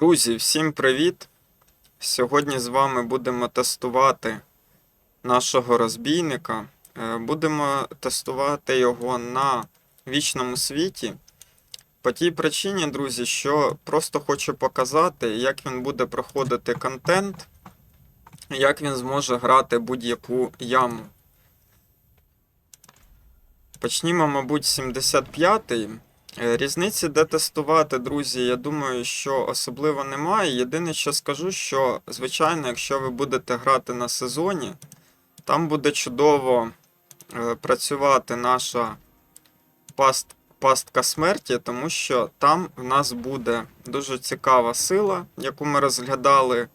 Друзі, всім привіт! Сьогодні з вами будемо тестувати нашого розбійника. Е, Будемо тестувати його на вічному світі. По тій причині, друзі, що просто хочу показати, як він буде проходити контент, як він зможе грати будь-яку яму. Почнімо, мабуть, 75-ї. Е, Різниці, де тестувати, друзі, я думаю, що особливо немає. Єдине, що скажу, що, звичайно, якщо ви будете грати на сезоні, там буде чудово е, працювати наша паст, пастка смерті, тому що там в нас буде дуже цікава сила, яку ми розглядали.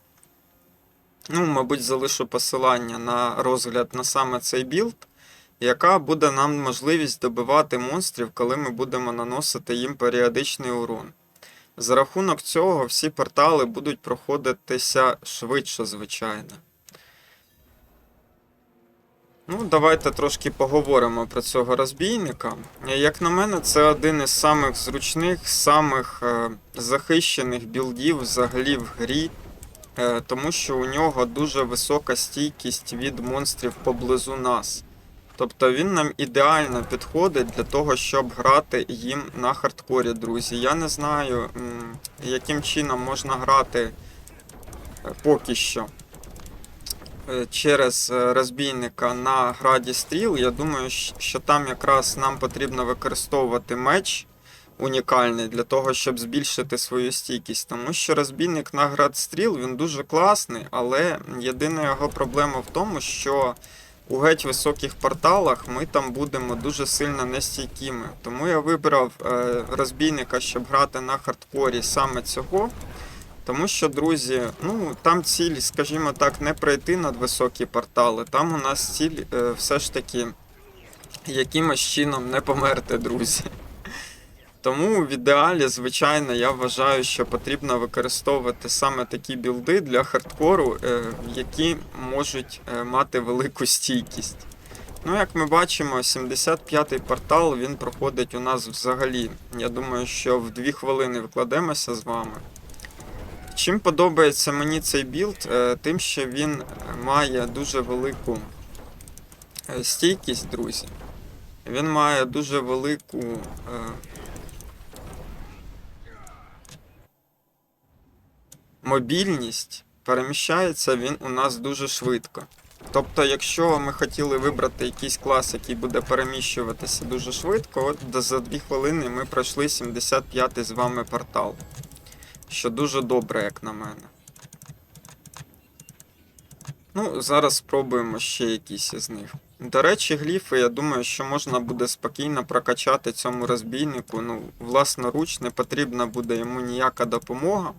Ну, мабуть, залишу посилання на розгляд на саме цей білд яка буде нам можливість добивати монстрів, коли ми будемо наносити їм періодичний урон. За рахунок цього всі портали будуть проходитися швидше, звичайно. Ну, давайте трошки поговоримо про цього розбійника. Як на мене, це один із самих зручних, самих е, захищених білдів взагалі в грі, е, тому що у нього дуже висока стійкість від монстрів поблизу нас. Тобто він нам ідеально підходить для того, щоб грати їм на хардкорі, друзі. Я не знаю, яким чином можна грати е, поки що е, через е, розбійника на граді стріл. Я думаю, що там якраз нам потрібно використовувати меч унікальний для того, щоб збільшити свою стійкість. Тому що розбійник на град стріл він дуже класний, але єдина його проблема в тому, що у геть високих порталах ми там будемо дуже сильно нестійкими. Тому я вибрав е, розбійника, щоб грати на хардкорі саме цього. Тому що, друзі, ну там ціль, скажімо так, не пройти над високі портали. Там у нас ціль е, все ж таки якимось чином не померти, друзі. Тому в ідеалі, звичайно, я вважаю, що потрібно використовувати саме такі білди для хардкору, е, які можуть е, мати велику стійкість. Ну, як ми бачимо, 75-й портал він проходить у нас взагалі. Я думаю, що в 2 хвилини викладемося з вами. Чим подобається мені цей білд? Е, Тим, що він має дуже велику стійкість, друзі. Він має дуже велику. Мобільність, переміщається він у нас дуже швидко. Тобто, якщо ми хотіли вибрати якийсь клас, який буде переміщуватися дуже швидко, от за 2 хвилини ми пройшли 75-й з вами портал. Що дуже добре, як на мене. Ну, зараз спробуємо ще якісь із них. До речі, гліфи, я думаю, що можна буде спокійно прокачати цьому розбійнику. Ну, власноруч, не потрібна буде йому ніяка допомога.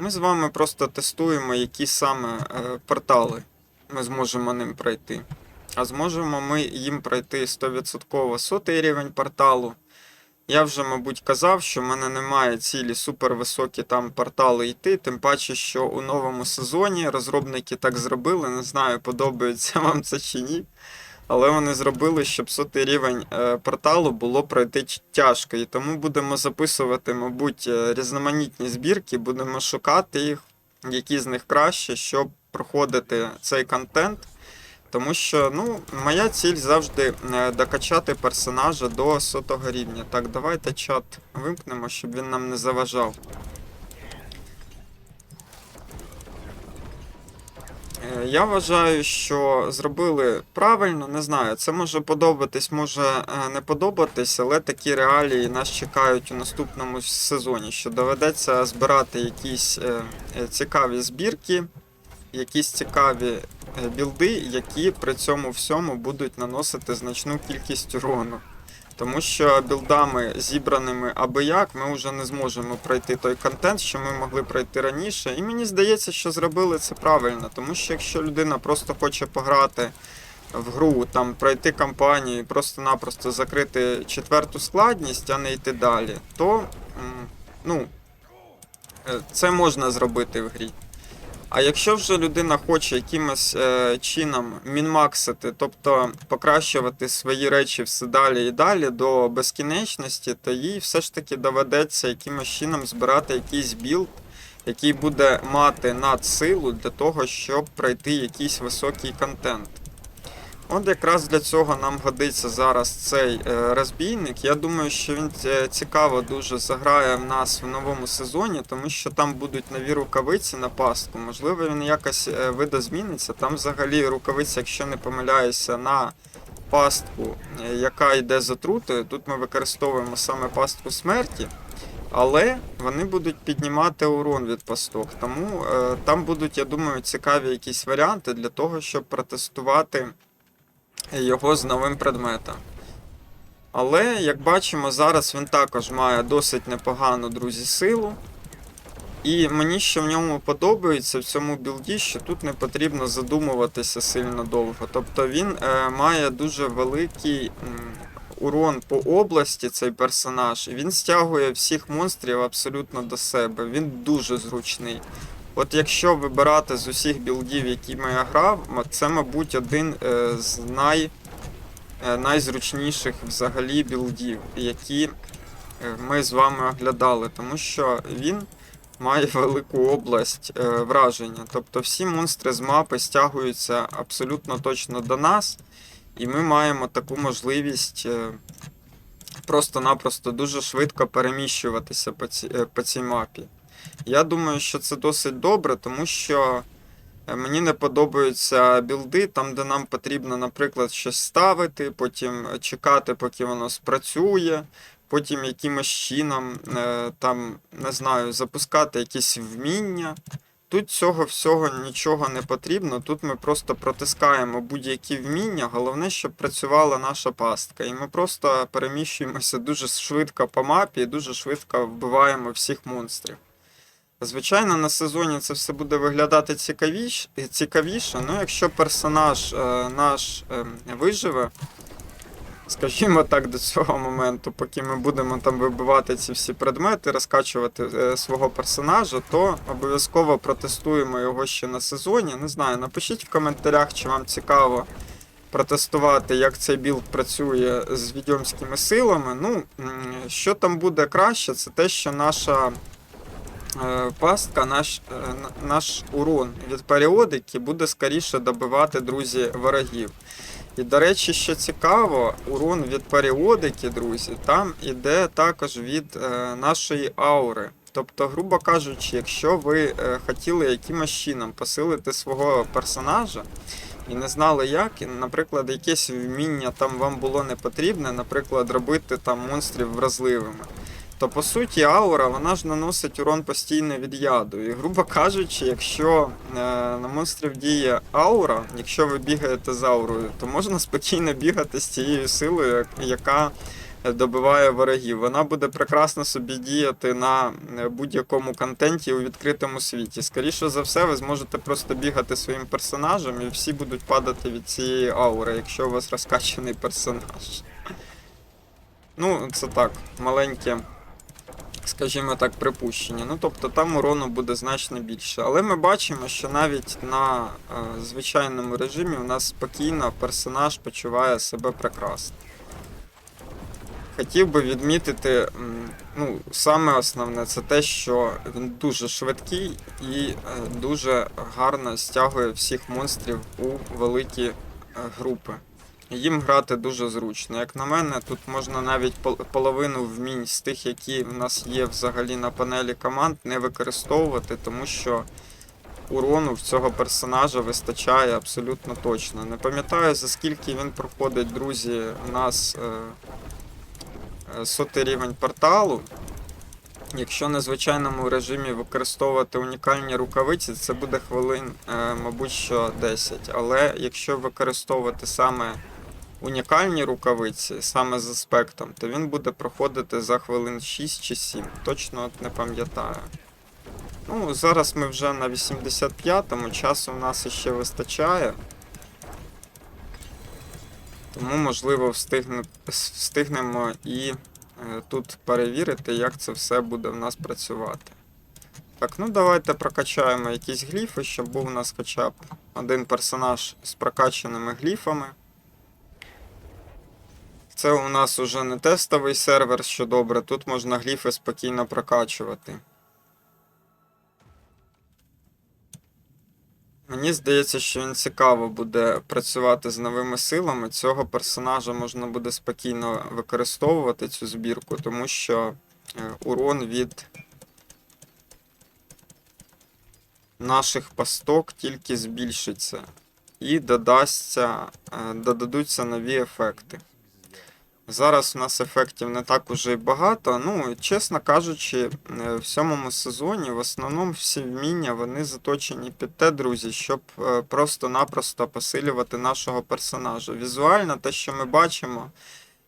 Ми з вами просто тестуємо, які саме е, портали ми зможемо ним пройти. А зможемо ми їм пройти 100% сотий рівень порталу. Я вже, мабуть, казав, що в мене немає цілі супервисокі там портали йти, тим паче, що у новому сезоні розробники так зробили. Не знаю, подобається вам це чи ні. Але вони зробили, щоб сотий рівень е, порталу було пройти тяжко. І тому будемо записувати, мабуть, е, різноманітні збірки, будемо шукати їх, які з них краще, щоб проходити цей контент. Тому що ну, моя ціль завжди е, докачати персонажа до сотого рівня. Так, давайте чат вимкнемо, щоб він нам не заважав. Я вважаю, що зробили правильно, не знаю, це може подобатись, може е, не подобатись, але такі реалії нас чекають у наступному сезоні, що доведеться збирати якісь е, е, цікаві збірки, якісь цікаві е, білди, які при цьому всьому будуть наносити значну кількість урону. Тому що білдами, зібраними аби як, ми вже не зможемо пройти той контент, що ми могли пройти раніше. І мені здається, що зробили це правильно. Тому що якщо людина просто хоче пограти в гру, там пройти кампанію і просто-напросто закрити четверту складність, а не йти далі, то ну, е, це можна зробити в грі. А якщо вже людина хоче якимось е, чином мінмаксити, тобто покращувати свої речі все далі і далі до безкінечності, то їй все ж таки доведеться якимось чином збирати якийсь білд, який буде мати надсилу для того, щоб пройти якийсь високий контент. От якраз для цього нам годиться зараз цей е, розбійник. Я думаю, що він е, цікаво дуже заграє в нас в новому сезоні, тому що там будуть нові рукавиці на пастку. Можливо, він якось е, видозміниться. Там взагалі рукавиця, якщо не помиляюся, на пастку, яка йде з отрутою. Тут ми використовуємо саме пастку смерті. Але вони будуть піднімати урон від пасток. Тому е, там будуть, я думаю, цікаві якісь варіанти для того, щоб протестувати його з новим предметом. Але, як бачимо, зараз він також має досить непогану, друзі, силу. І мені що в ньому подобається в цьому білді, що тут не потрібно задумуватися сильно довго. Тобто він е, має дуже великий м, урон по області, цей персонаж, і він стягує всіх монстрів абсолютно до себе. Він дуже зручний. От якщо вибирати з усіх білдів, якими я грав, це, мабуть, один е, з най, е, найзручніших взагалі білдів, які е, ми з вами оглядали, тому що він має велику область враження. Тобто всі монстри з мапи стягуються абсолютно точно до нас, і ми маємо таку можливість просто-напросто дуже швидко переміщуватися по, ці, е, по цій мапі. Я думаю, що це досить добре, тому що е, мені не подобаються білди там, де нам потрібно, наприклад, щось ставити, потім чекати, поки воно спрацює, потім якимось чином е, там, не знаю, запускати якісь вміння. Тут цього всього нічого не потрібно. Тут ми просто протискаємо будь-які вміння. Головне, щоб працювала наша пастка. І ми просто переміщуємося дуже швидко по мапі і дуже швидко вбиваємо всіх монстрів. Звичайно, на сезоні це все буде виглядати цікавіше, цікавіше. Ну, якщо персонаж е, наш е, виживе, скажімо так, до цього моменту, поки ми будемо там вибивати ці всі предмети, розкачувати е, свого персонажа, то обов'язково протестуємо його ще на сезоні. Не знаю, напишіть в коментарях, чи вам цікаво протестувати, як цей білд працює з відьомськими силами. Ну, що там буде краще, це те, що наша пастка, наш, е, наш урон від періодики буде скоріше добивати, друзі, ворогів. І, до речі, що цікаво, урон від періодики, друзі, там іде також від е, нашої аури. Тобто, грубо кажучи, якщо ви е, хотіли якимось чином посилити свого персонажа і не знали як, і, наприклад, якесь вміння там вам було не потрібне, наприклад, робити там монстрів вразливими. То по суті аура вона ж наносить урон постійно від яду. І грубо кажучи, якщо е, на монстрів діє аура, якщо ви бігаєте з аурою, то можна спокійно бігати з цією силою, яка е, добиває ворогів. Вона буде прекрасно собі діяти на е, будь-якому контенті у відкритому світі. Скоріше за все, ви зможете просто бігати своїм персонажем, і всі будуть падати від цієї аури, якщо у вас розкачаний персонаж. Ну, це так, маленьке скажімо так, припущення. Ну, тобто там урону буде значно більше. Але ми бачимо, що навіть на е, звичайному режимі у нас спокійно персонаж почуває себе прекрасно. Хотів би відмітити, ну, саме основне це те, що він дуже швидкий і е, дуже гарно стягує всіх монстрів у великі е, групи. Їм грати дуже зручно. Як на мене, тут можна навіть половину вмінь з тих, які в нас є взагалі на панелі команд, не використовувати, тому що урону в цього персонажа вистачає абсолютно точно. Не пам'ятаю, за скільки він проходить, друзі, у нас е, е, сотий рівень порталу. Якщо на звичайному режимі використовувати унікальні рукавиці, це буде хвилин, е, мабуть, що 10. Але якщо використовувати саме унікальні рукавиці, саме з аспектом, то він буде проходити за хвилин 6 чи 7. Точно от не пам'ятаю. Ну, зараз ми вже на 85-му, часу в нас ще вистачає. Тому, можливо, встигне, встигнемо і е, тут перевірити, як це все буде в нас працювати. Так, ну давайте прокачаємо якісь гліфи, щоб був у нас хоча б один персонаж з прокачаними гліфами. Це у нас уже не тестовий сервер, що добре, тут можна гліфи спокійно прокачувати. Мені здається, що він цікаво буде працювати з новими силами. Цього персонажа можна буде спокійно використовувати цю збірку, тому що е, урон від наших пасток тільки збільшиться. І додасться, е, додадуться нові ефекти. Зараз у нас ефектів не так уже й багато. Ну, чесно кажучи, е, в сьомому сезоні в основному всі вміння вони заточені під те, друзі, щоб е, просто-напросто посилювати нашого персонажа. Візуально те, що ми бачимо,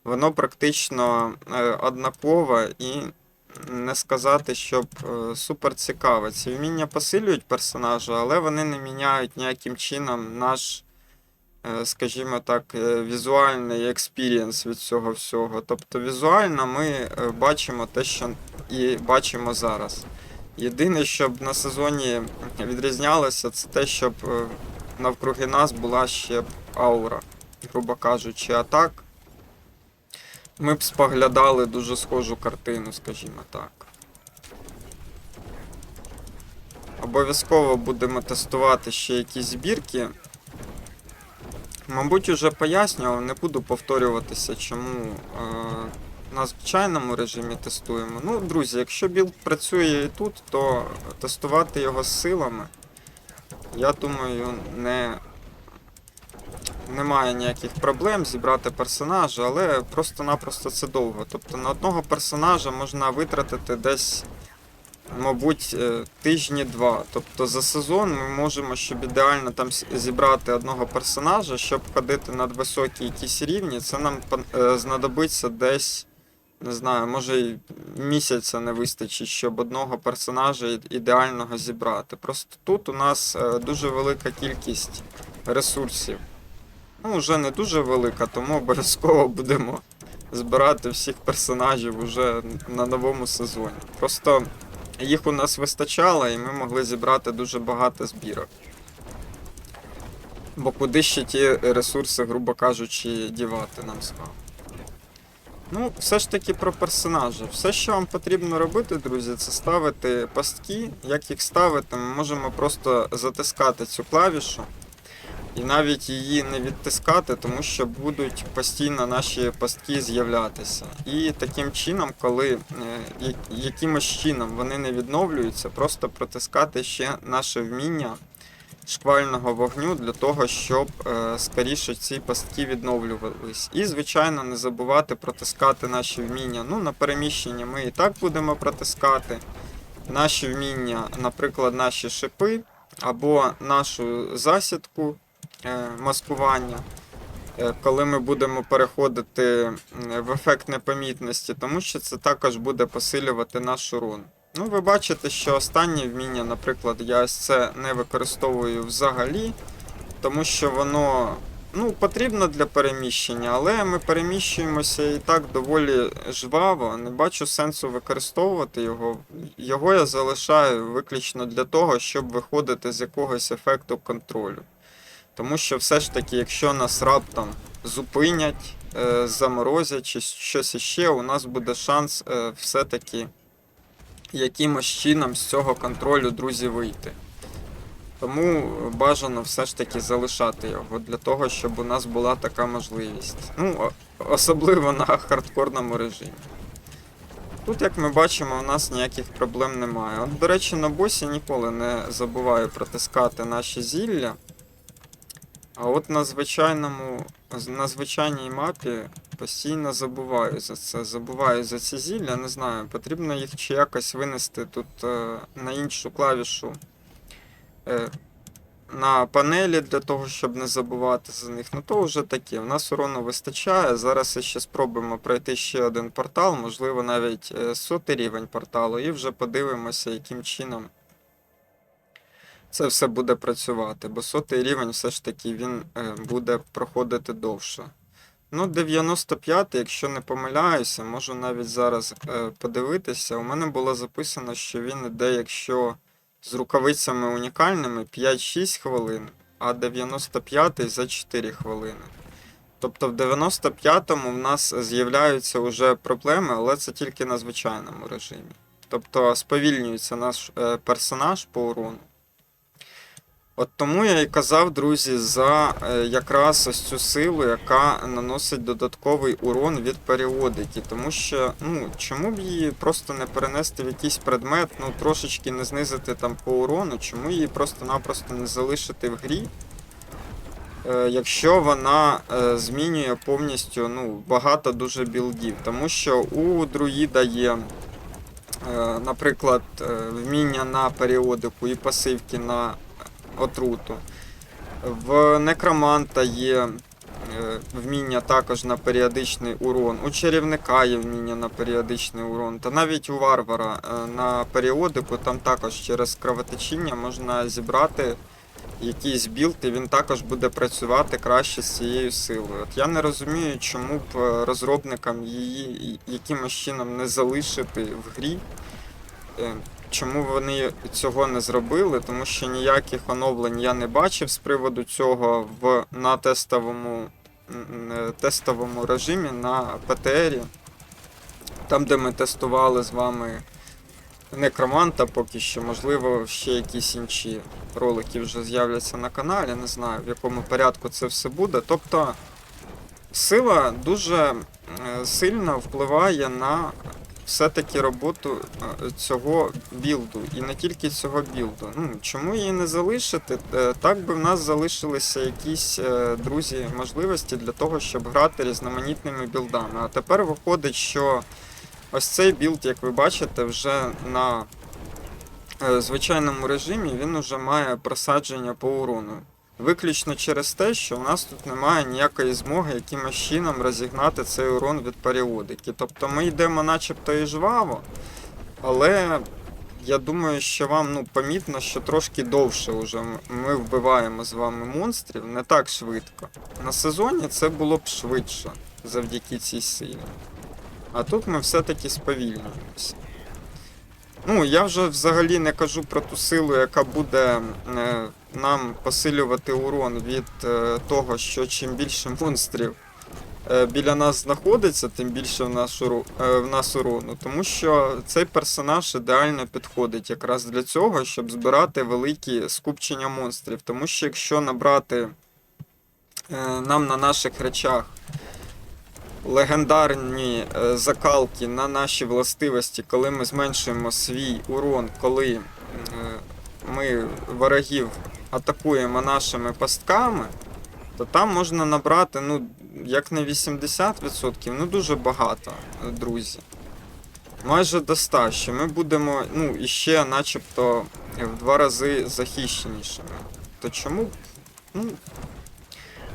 воно практично е, однакове і не сказати, щоб супер цікаве. Ці вміння посилюють персонажа, але вони не міняють ніяким чином наш скажімо так, е, візуальний експірієнс від цього всього. Тобто візуально ми е, бачимо те, що і бачимо зараз. Єдине, щоб на сезоні відрізнялося, це те, щоб е, навкруги нас була ще аура, грубо кажучи, а так. Ми б споглядали дуже схожу картину, скажімо так. Обов'язково будемо тестувати ще якісь збірки. Мабуть, уже пояснював, не буду повторюватися, чому е, на звичайному режимі тестуємо. Ну, друзі, якщо білд працює і тут, то тестувати його силами, я думаю, не, немає ніяких проблем зібрати персонажа, але просто-напросто це довго. Тобто на одного персонажа можна витратити десь мабуть, е, тижні два. Тобто за сезон ми можемо, щоб ідеально там зібрати одного персонажа, щоб ходити над високі якісь рівні, це нам е, знадобиться десь, не знаю, може й місяця не вистачить, щоб одного персонажа ідеального зібрати. Просто тут у нас е, дуже велика кількість ресурсів. Ну, вже не дуже велика, тому обов'язково будемо збирати всіх персонажів уже на новому сезоні. Просто їх у нас вистачало, і ми могли зібрати дуже багато збірок. Бо куди ще ті ресурси, грубо кажучи, дівати нам з. Ну, все ж таки про персонажа. Все, що вам потрібно робити, друзі, це ставити пастки. Як їх ставити, ми можемо просто затискати цю клавішу. І навіть її не відтискати, тому що будуть постійно наші пастки з'являтися. І таким чином, коли е, якимось чином вони не відновлюються, просто протискати ще наше вміння шквального вогню для того, щоб е, скоріше ці пастки відновлювались. І, звичайно, не забувати протискати наші вміння. Ну, на переміщенні ми і так будемо протискати. Наші вміння, наприклад, наші шипи або нашу засідку маскування, е, коли ми будемо переходити в ефект непомітності, тому що це також буде посилювати наш урон. Ну, ви бачите, що останнє вміння, наприклад, я ось це не використовую взагалі, тому що воно ну, потрібно для переміщення, але ми переміщуємося і так доволі жваво. Не бачу сенсу використовувати його. Його я залишаю виключно для того, щоб виходити з якогось ефекту контролю. Тому що все ж таки, якщо нас раптом зупинять, е, заморозять чи щось іще, у нас буде шанс е, все-таки якимось чином з цього контролю, друзі, вийти. Тому бажано все ж таки залишати його для того, щоб у нас була така можливість. Ну, особливо на хардкорному режимі. Тут, як ми бачимо, у нас ніяких проблем немає. От, до речі, на босі ніколи не забуваю протискати наші зілля. А от на звичайному, на звичайній мапі постійно забуваю за це. Забуваю за ці зілля, не знаю, потрібно їх чи якось винести тут е, на іншу клавішу е, на панелі для того, щоб не забувати за них. Ну то вже таке. У нас урону вистачає. Зараз ще спробуємо пройти ще один портал, можливо, навіть е, сотий рівень порталу, і вже подивимося, яким чином це все буде працювати, бо сотий рівень все ж таки він е, буде проходити довше. Ну, 95, якщо не помиляюся, можу навіть зараз е, подивитися. У мене було записано, що він іде, якщо з рукавицями унікальними 5-6 хвилин, а 95 за 4 хвилини. Тобто в 95-му в нас з'являються вже проблеми, але це тільки на звичайному режимі. Тобто сповільнюється наш е, персонаж по урону. От тому я і казав, друзі, за е, якраз ось цю силу, яка наносить додатковий урон від періодики. Тому що, ну, чому б її просто не перенести в якийсь предмет, ну трошечки не знизити там по урону, чому її просто-напросто не залишити в грі? Е, Якщо вона е, змінює повністю ну, багато дуже білдів, тому що у друїда є, наприклад, вміння на періодику і пасивки на отруту. В некроманта є е, вміння також на періодичний урон. У чарівника є вміння на періодичний урон. Та навіть у варвара е, на періодику там також через кровотечіння можна зібрати якийсь білд, і він також буде працювати краще з цією силою. От я не розумію, чому б е, розробникам її якимось чином не залишити в грі. Чому вони цього не зробили? Тому що ніяких оновлень я не бачив з приводу цього в на тестовому, е, тестовому режимі на ПТРі. Там, де ми тестували з вами некроманта поки що, можливо, ще якісь інші ролики вже з'являться на каналі, не знаю в якому порядку це все буде. Тобто сила дуже е, сильно впливає на все-таки роботу е, цього білду. І не тільки цього білду. Ну, чому її не залишити? Е, Так би в нас залишилися якісь е, друзі можливості для того, щоб грати різноманітними білдами. А тепер виходить, що ось цей білд, як ви бачите, вже на звичайному режимі він вже має просадження по урону. Виключно через те, що у нас тут немає ніякої змоги якимось чином розігнати цей урон від періодики. Тобто ми йдемо начебто і жваво, але я думаю, що вам ну, помітно, що трошки довше вже ми вбиваємо з вами монстрів, не так швидко. На сезоні це було б швидше завдяки цій силі. А тут ми все-таки сповільнюємося. Ну, я вже взагалі не кажу про ту силу, яка буде е, нам посилювати урон від е, того, що чим більше монстрів е, біля нас знаходиться, тим більше в нас, уру, в нас урону. Тому що цей персонаж ідеально підходить якраз для цього, щоб збирати великі скупчення монстрів. Тому що якщо набрати нам на наших речах легендарні е, закалки на наші властивості, коли ми зменшуємо свій урон, коли е, ми ворогів атакуємо нашими пастками, то там можна набрати, ну, як не 80%, ну дуже багато, е, друзі. Майже до 100, що ми будемо, ну, іще начебто в два рази захищенішими. То чому? Ну,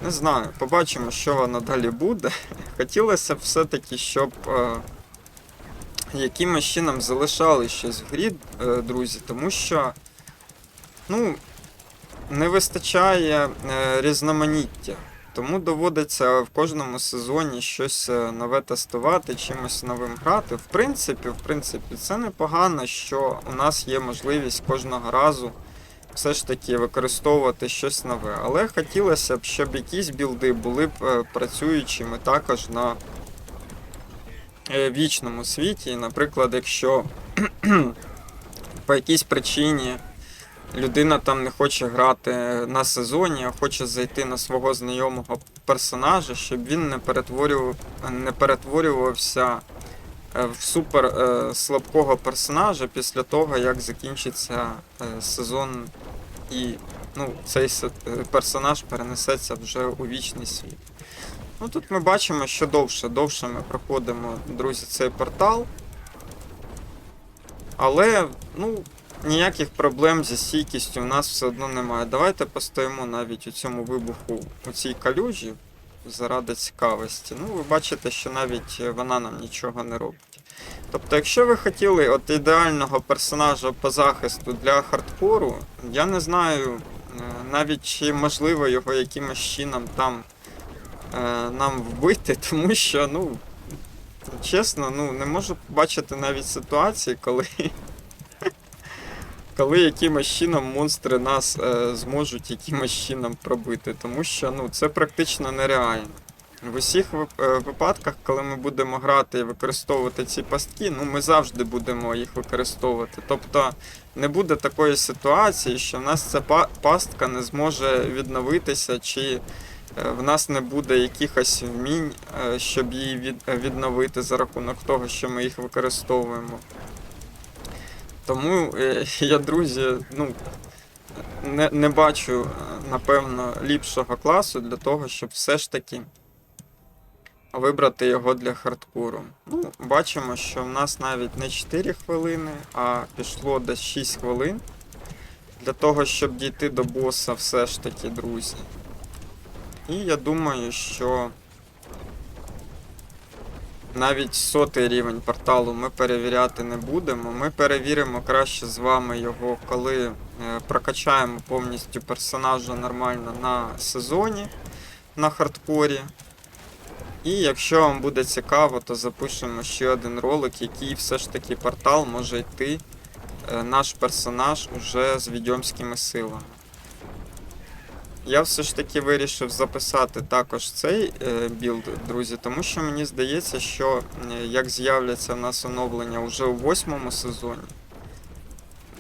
не знаю, побачимо, що воно далі буде. Хотілося б все-таки, щоб е, якимось чином залишали щось в грі, е, друзі, тому що ну, не вистачає е, різноманіття. Тому доводиться в кожному сезоні щось е, нове тестувати, чимось новим грати. В принципі, в принципі, це непогано, що у нас є можливість кожного разу все ж таки використовувати щось нове. Але хотілося б, щоб якісь білди були б е, працюючими також на е, вічному світі. Наприклад, якщо по якійсь причині людина там не хоче грати на сезоні, а хоче зайти на свого знайомого персонажа, щоб він не перетворював, не перетворювався е, в супер е, слабкого персонажа після того, як закінчиться е, сезон і ну, цей е, персонаж перенесеться вже у вічний світ. Ну тут ми бачимо, що довше, довше ми проходимо, друзі, цей портал. Але, ну, ніяких проблем зі стійкістю в нас все одно немає. Давайте постоїмо навіть у цьому вибуху, у цій калюжі, заради цікавості. Ну, ви бачите, що навіть вона нам нічого не робить. Тобто, якщо ви хотіли от ідеального персонажа по захисту для хардкору, я не знаю е, навіть чи можливо його якимось чином там е, нам вбити, тому що, ну, чесно, ну, не можу бачити навіть ситуації, коли. Коли якимось чином монстри нас е, зможуть якимось чином пробити, тому що ну, це практично нереально. В усіх е, випадках, коли ми будемо грати і використовувати ці пастки, ну ми завжди будемо їх використовувати. Тобто не буде такої ситуації, що в нас ця пастка не зможе відновитися, чи е, в нас не буде якихось вмінь, е, щоб її відновити за рахунок того, що ми їх використовуємо. Тому е, я, друзі, ну, не, не бачу, е, напевно, ліпшого класу для того, щоб все ж таки вибрати його для хардкору. Ну, бачимо, що в нас навіть не 4 хвилини, а пішло десь 6 хвилин. Для того, щоб дійти до боса, все ж таки, друзі. І я думаю, що навіть сотий рівень порталу ми перевіряти не будемо. Ми перевіримо краще з вами його, коли е, прокачаємо повністю персонажа нормально на сезоні на хардкорі. І якщо вам буде цікаво, то запишемо ще один ролик, який все ж таки портал може йти е, наш персонаж уже з відьомськими силами. Я все ж таки вирішив записати також цей е, білд, друзі, тому що мені здається, що е, як з'являться в нас оновлення вже у восьмому сезоні,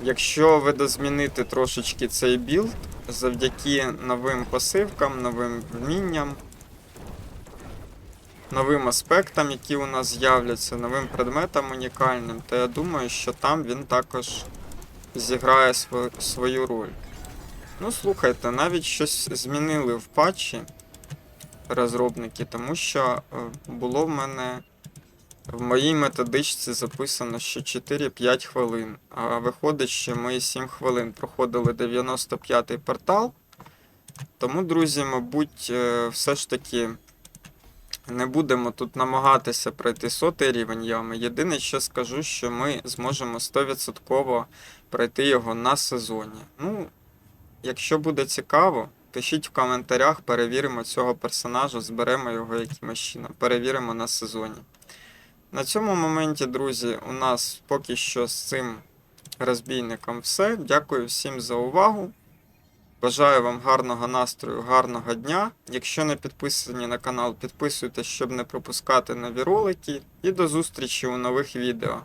якщо видозмінити трошечки цей білд завдяки новим пасивкам, новим вмінням, новим аспектам, які у нас з'являться, новим предметам унікальним, то я думаю, що там він також зіграє свою роль. Ну, слухайте, навіть щось змінили в патчі розробники, тому що е, було в мене в моїй методичці записано, що 4-5 хвилин. А виходить, що ми 7 хвилин проходили 95-й портал. Тому, друзі, мабуть, е, все ж таки не будемо тут намагатися пройти сотий рівень ями. Єдине, що скажу, що ми зможемо 100% пройти його на сезоні. Ну, якщо буде цікаво, пишіть в коментарях, перевіримо цього персонажа, зберемо його якимось чином, перевіримо на сезоні. На цьому моменті, друзі, у нас поки що з цим розбійником все. Дякую всім за увагу. Бажаю вам гарного настрою, гарного дня. Якщо не підписані на канал, підписуйтесь, щоб не пропускати нові ролики. І до зустрічі у нових відео.